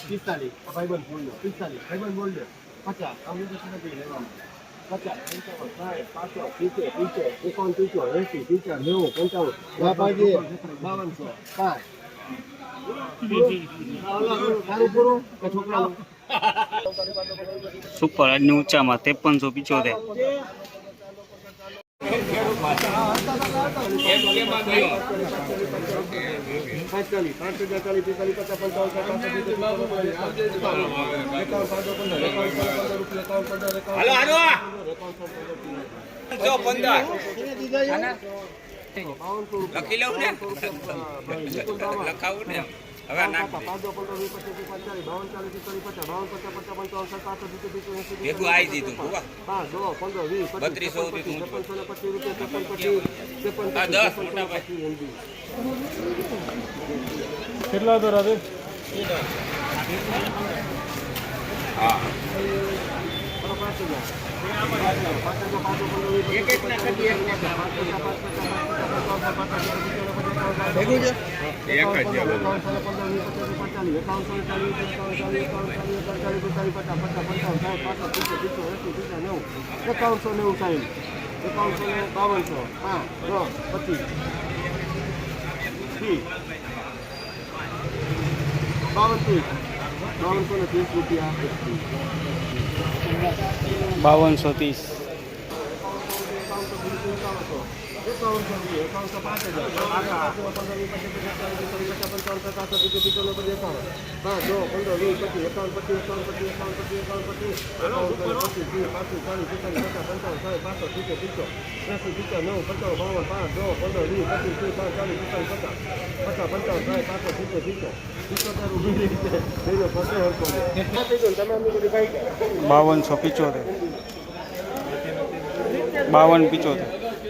પિસ્તાલીસ ભાઈબંધ બોલ્યો પિસ્તાલીસ ભાઈબંધ બોલ્યો પચાસ અમને તો પચાસ પંચાવન સાઠ પાસઠ સિત્તેર પિત્તેર એકાવન પિત્તોર એસી સિત્તેર નેવું પંચાવન બાપાજી બાવનસો પાંચ સુપર આજની ઊંચામાં ત્રેપનસો પિચોતેર. લખી લઉં ને? લખાવું ને? હવે ભેગું આવી દીધું બત્રીસો પચીસ, દસ મોટા ભાઈ. કેટલા દર આવે હા. એકાવનસો નેવું સાહેબ એકાવનસો ને બાવનસો પાંચ દસ પચીસ બાવન ત્રીસ બાવનસો ને ત્રીસ. રૂપિયા બાવનસો ત્રીસ એકાવનસો પાંચ હજાર પાસઠ સિત્તેર સિત્તેર નવ્વદ એકાવન પાંચ દો પંદર વીસ પચીસ એકાવન પચીસ એકાવન પચીસ એકાવન પચીસ એકાવન પચીસ એકાવન પચીસ ત્રીસ પાંત્રીસ ચાલીસ પિસ્તાલીસ પચાસ પંચાવન સાઠ પાસઠ સિત્તેર સિત્તેર એંસી સિત્તેર નવ પંચાવન બાવન પાંચ દો પંદર વીસ પચીસ ત્રીસ પાંચ ચાલીસ પિસ્તાલીસ પચાસ પચાસ પંચાવન સાઠ પાસઠ સિત્તેર સિત્તેર સિત્તોતેર ઊભી રીતે થઈને ફરતે હરતો કેટલા તમે અમને બધી ગયા બાવનસો પિચોતેર. બાવન પિચોતેર.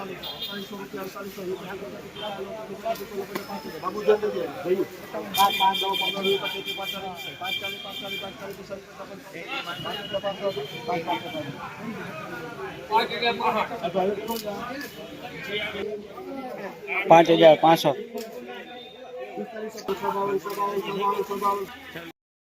પાંચ એકાવન ચાલીસ બાબુ જો જોયું પાંચ પાંચ દસ પંદર પાંચ ચાલીસ પાંચ ચાલીસ પાંચ ચાલીસ પાંચ ચાલીસ પાંચ પાંચ હજાર, પાંચસો.